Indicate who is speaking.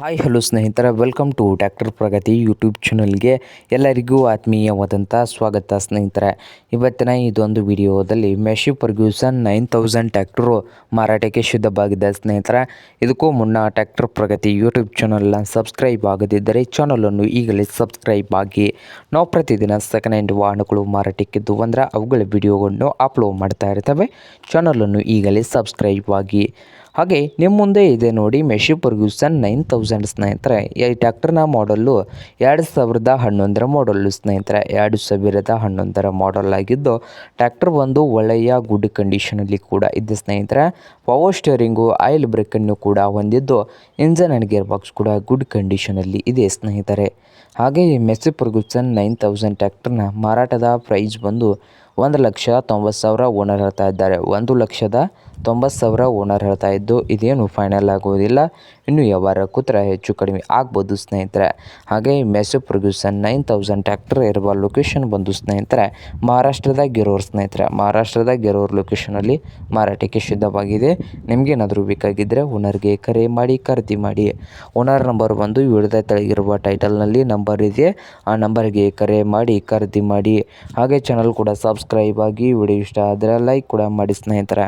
Speaker 1: Hi hello ಸ್ನೇಹಿತರ. Welcome to doctor Pragati YouTube ಚಾನಲ್ಗೆ ಎಲ್ಲರಿಗೂ ಆತ್ಮೀಯವಾದಂಥ ಸ್ವಾಗತ ಸ್ನೇಹಿತರೆ. ಇವತ್ತಿನ ಇದೊಂದು ವಿಡಿಯೋದಲ್ಲಿ Massey Ferguson nine thousand tractor ಮಾರಾಟಕ್ಕೆ ಸಿದ್ಧವಾಗಿದೆ ಸ್ನೇಹಿತರೆ. ಇದಕ್ಕೂ ಮುನ್ನ ಟ್ಯಾಕ್ಟರ್ ಪ್ರಗತಿ ಯೂಟ್ಯೂಬ್ ಚಾನಲ್ನ ಸಬ್ಸ್ಕ್ರೈಬ್ ಆಗದಿದ್ದರೆ ಚಾನಲನ್ನು ಈಗಲೇ ಸಬ್ಸ್ಕ್ರೈಬ್ ಆಗಿ. ನಾವು ಪ್ರತಿದಿನ ಸೆಕೆಂಡ್ ಹ್ಯಾಂಡ್ ವಾಹನಗಳು ಮಾರಾಟಕ್ಕಿದ್ದು ಅಂದರೆ ಅವುಗಳ ವಿಡಿಯೋಗಳನ್ನು ಅಪ್ಲೋಡ್ ಮಾಡ್ತಾ ಇರ್ತವೆ. ಚಾನಲನ್ನು ಈಗಲೇ ಸಬ್ಸ್ಕ್ರೈಬ್ ಆಗಿ. ಹಾಗೆ ನಿಮ್ಮ ಮುಂದೆ ಇದೆ ನೋಡಿ ಮೆಶಿ ಫರ್ಗ್ಯೂಸನ್ ನೈನ್ ತೌಸಂಡ್ ಸ್ನೇಹಿತರೆ. ಈ ಟ್ಯಾಕ್ಟರ್ನ ಮಾಡಲ್ಲು ಎರಡು ಸಾವಿರದ ಹನ್ನೊಂದರ ಮಾಡಲ್ಲು ಸ್ನೇಹಿತರೆ. ಎರಡು ಸಾವಿರದ ಹನ್ನೊಂದರ ಮಾಡಲ್ ಆಗಿದ್ದು ಟ್ಯಾಕ್ಟರ್ ಒಂದು ಒಳ್ಳೆಯ ಗುಡ್ ಕಂಡೀಷನಲ್ಲಿ ಕೂಡ ಇದೆ ಸ್ನೇಹಿತರೆ. ಪವರ್ ಸ್ಟೇರಿಂಗು ಆಯಿಲ್ ಬ್ರೇಕನ್ನು ಕೂಡ ಹೊಂದಿದ್ದು ಇಂಜನ್ ಆ್ಯಂಡ್ ಗೇರ್ ಬಾಕ್ಸ್ ಕೂಡ ಗುಡ್ ಕಂಡೀಷನಲ್ಲಿ ಇದೆ ಸ್ನೇಹಿತರೆ. ಹಾಗೆ ಈ ಮೆಸ್ಸಿ ಫರ್ಗ್ಯೂಸನ್ ನೈನ್ ತೌಸಂಡ್ ಟ್ಯಾಕ್ಟರ್ನ ಮಾರಾಟದ ಪ್ರೈಸ್ ಬಂದು ಒಂದು ಲಕ್ಷ ತೊಂಬತ್ತು ಸಾವಿರ ಓನರ್ ಹೇಳ್ತಾ ಇದ್ದಾರೆ. ಒಂದು ಲಕ್ಷದ ತೊಂಬತ್ತು ಸಾವಿರ ಓನರ್ ಹೇಳ್ತಾ ಇದ್ದು, ಇದೇನು ಫೈನಲ್ ಆಗೋದಿಲ್ಲ. ಇನ್ನು ವ್ಯವಹಾರ ಕೂತ್ರೆ ಹೆಚ್ಚು ಕಡಿಮೆ ಆಗ್ಬೋದು ಸ್ನೇಹಿತರೆ. ಹಾಗೆ Massey producer Ferguson nine thousand tractor ಇರುವ ಲೊಕೇಶನ್ ಬಂದು ಸ್ನೇಹಿತರೆ, ಮಹಾರಾಷ್ಟ್ರದ ಗೆರೋರ್ ಸ್ನೇಹಿತರೆ. ಮಹಾರಾಷ್ಟ್ರದ ಗೆರೋರ್ ಲೊಕೇಶನಲ್ಲಿ ಮಾರಾಟಕ್ಕೆ ಸಿದ್ಧವಾಗಿದೆ ನಿಮಗೇನಾದರೂ ಬೇಕಾಗಿದ್ದರೆ ಓನರ್ಗೆ ಕರೆ ಮಾಡಿ, ಖರೀದಿ ಮಾಡಿ. ಓನರ್ ನಂಬರ್ ಬಂದು ವಿಡಿಯೋದ ತೆಳಗಿರುವ ಟೈಟಲ್ನಲ್ಲಿ ನಂಬರ್ ಇದೆ. ಆ ನಂಬರ್ಗೆ ಕರೆ ಮಾಡಿ, ಖರೀದಿ ಮಾಡಿ. ಹಾಗೆ ಚಾನಲ್ ಕೂಡ ಸಬ್ಸ್ಕ್ರೈಬ್ ಆಗಿ ವಿಡಿಯೋ ಇಷ್ಟ ಆದರೆ ಲೈಕ್ ಕೂಡ ಮಾಡಿ ಸ್ನೇಹಿತರೆ.